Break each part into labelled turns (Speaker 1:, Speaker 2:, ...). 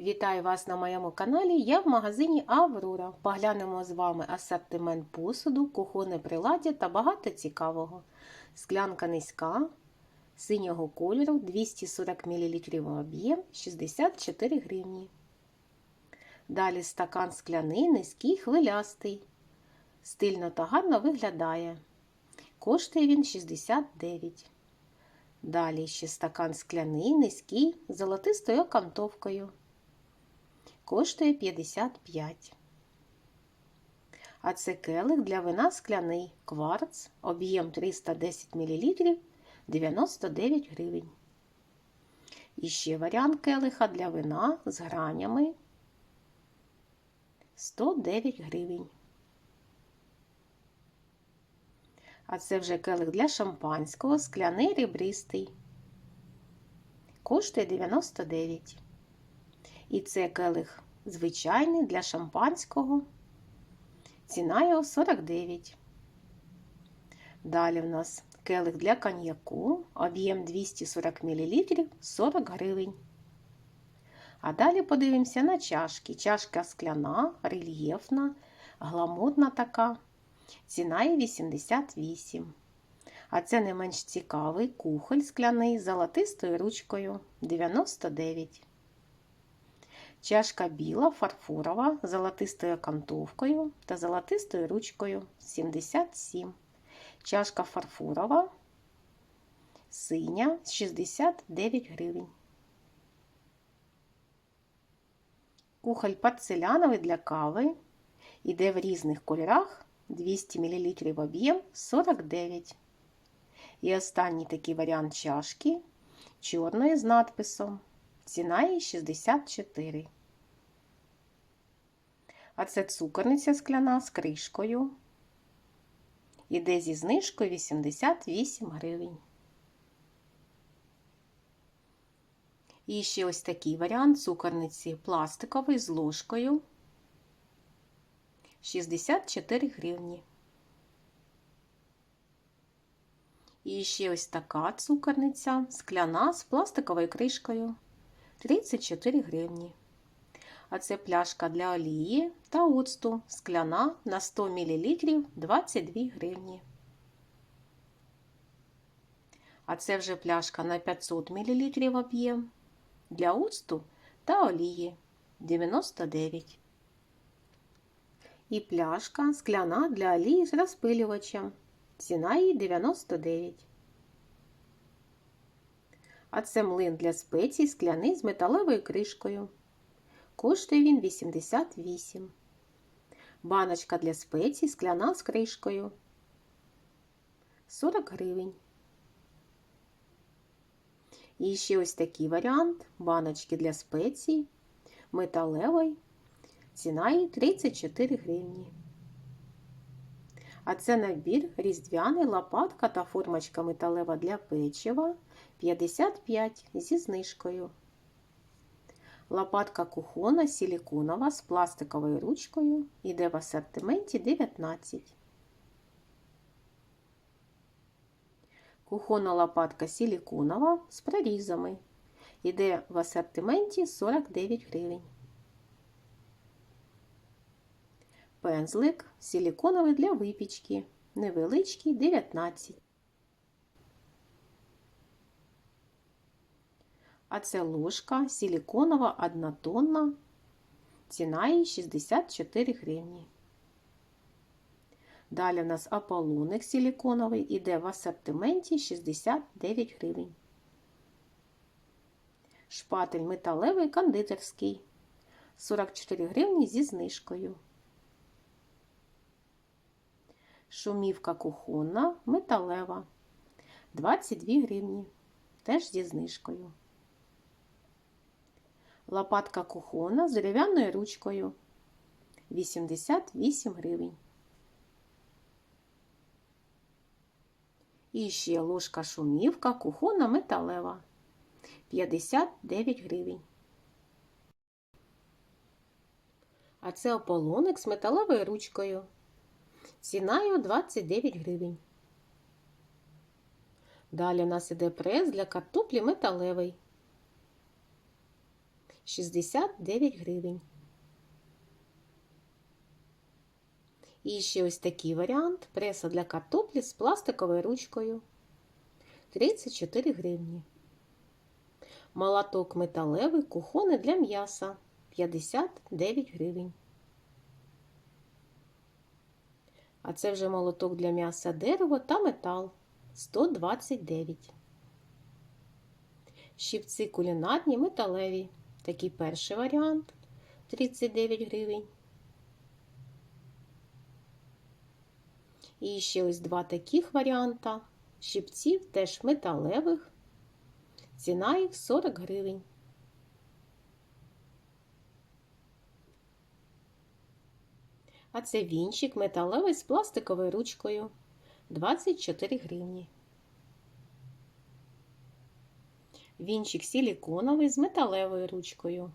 Speaker 1: Вітаю вас на моєму каналі. Я в магазині Аврора. Поглянемо з вами асортимент посуду, кухонне приладдя та багато цікавого. Склянка низька, синього кольору, 240 мл об'єм, 64 гривні. Далі стакан скляний, низький, хвилястий. Стильно та гарно виглядає. Коштує він 69. Далі ще стакан скляний, низький, золотистою окантовкою. Коштує 55. А це келих для вина скляний кварц, об'єм 310 мл 99 гривень. І ще варіант келиха для вина з гранями 109 гривень. А це вже келих для шампанського, скляний ребристий. Коштує 99. І це келих звичайний для шампанського. Ціна його 49. Далі в нас келих для коньяку, об'єм 240 мл 40 гривень. А далі подивимося на чашки. Чашка скляна, рельєфна, гламурна така. Ціна є 88. А це не менш цікавий кухоль скляний з золотистою ручкою 99. Чашка біла, фарфорова, золотистою окантовкою та золотистою ручкою 77. Чашка фарфорова, синя 69 гривень. Кухоль порцеляновий для кави. Іде в різних кольорах 200 мл об'єм 49. І останній такий варіант чашки чорної з надписом. Ціна її 64. А це цукорниця скляна з кришкою. Іде зі знижкою 88 гривень. І ще ось такий варіант цукорниці пластиковий з ложкою 64 гривні. І ще ось така цукорниця скляна з пластиковою кришкою 34 гривні. А це пляшка для олії та оцту скляна на 100 мл 22 гривні. А це вже пляшка на 500 мл об'єм для оцту та олії 99. І пляшка скляна для олії з розпилювачем. Ціна її 99. А це млин для спецій скляний з металевою кришкою. Коштує він 88. Баночка для спецій скляна з кришкою 40 гривень. І ще ось такий варіант баночки для спецій металевої. Ціна її 34 гривні. А це набір різдвяний лопатка та формочка металева для печива 55 зі знижкою. Лопатка кухона силіконова з пластиковою ручкою іде в асортименті 19. Кухонна лопатка силіконова з прорізами. Іде в асортименті 49 гривень. Пензлик силіконовий для випічки. Невеличкий 19. А це ложка силіконова однотонна. Ціна її 64 гривні. Далі у нас аполлоник силіконовий іде в асортименті 69 гривень. Шпатель металевий кондитерський 44 гривні зі знижкою. Шумівка кухонна металева 22 гривні. Теж зі знижкою. Лопатка кухона з дерев'яною ручкою 88 гривень. І ще ложка шумівка кухона металева 59 гривень. А це ополоник з металевою ручкою. Ціною 29 гривень. Далі у нас іде прес для картоплі металевий 69 гривень. І ще ось такий варіант преса для картоплі з пластиковою ручкою 34 гривні. Молоток металевий кухонний для м'яса 59 гривень. А це вже молоток для м'яса дерево та метал 129. Щипці кулінарні металеві. Такий перший варіант 39 гривень. І ще ось два таких варіанта. Щипців теж металевих. Ціна їх 40 гривень. А це вінчик металевий з пластиковою ручкою 24 гривні. Вінчик силіконовий з металевою ручкою.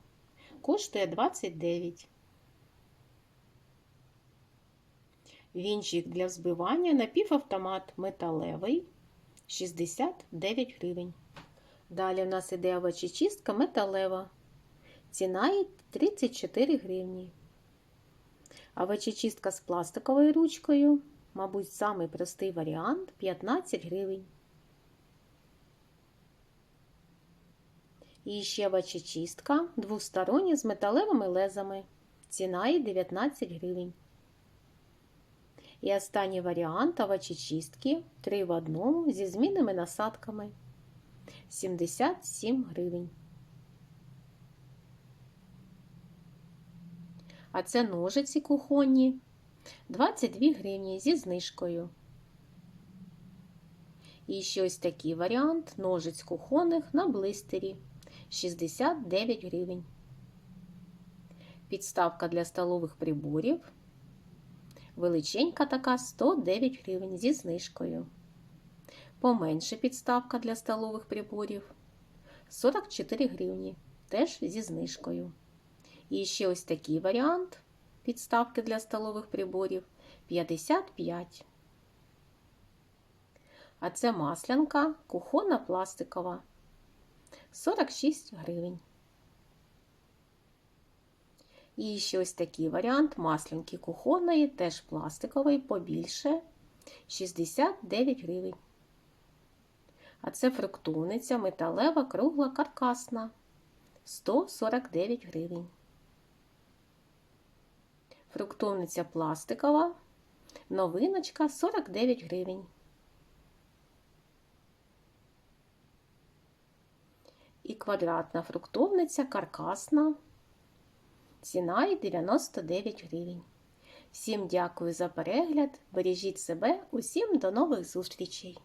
Speaker 1: Коштує 29. Вінчик для взбивання напівавтомат металевий 69 гривень. Далі в нас іде овочечистка металева. Ціна її 34 гривні. Овочечистка з пластиковою ручкою, мабуть, самий простий варіант 15 гривень. І ще овочечистка двостороння з металевими лезами. Ціна її 19 гривень. І останній варіант овочечистки 3 в одному зі змінними насадками 77 гривень. А це ножиці кухонні 22 гривні зі знижкою. І ще ось такий варіант ножиць кухонних на блистері 69 гривень. Підставка для столових приборів. Величенька така 109 гривень зі знижкою. Поменше підставка для столових приборів 44 гривні, теж зі знижкою. І ще ось такий варіант підставки для столових приборів 55. А це маслянка кухонна пластикова 46 гривень. І ще ось такий варіант маслянки кухонної, теж пластикової, побільше 69 гривень. А це фруктовниця металева, кругла, каркасна 149 гривень. Фруктовниця пластикова, новиночка 49 гривень. І квадратна фруктовниця каркасна. Ціна і 99 гривень. Всім дякую за перегляд. Бережіть себе, усім до нових зустрічей!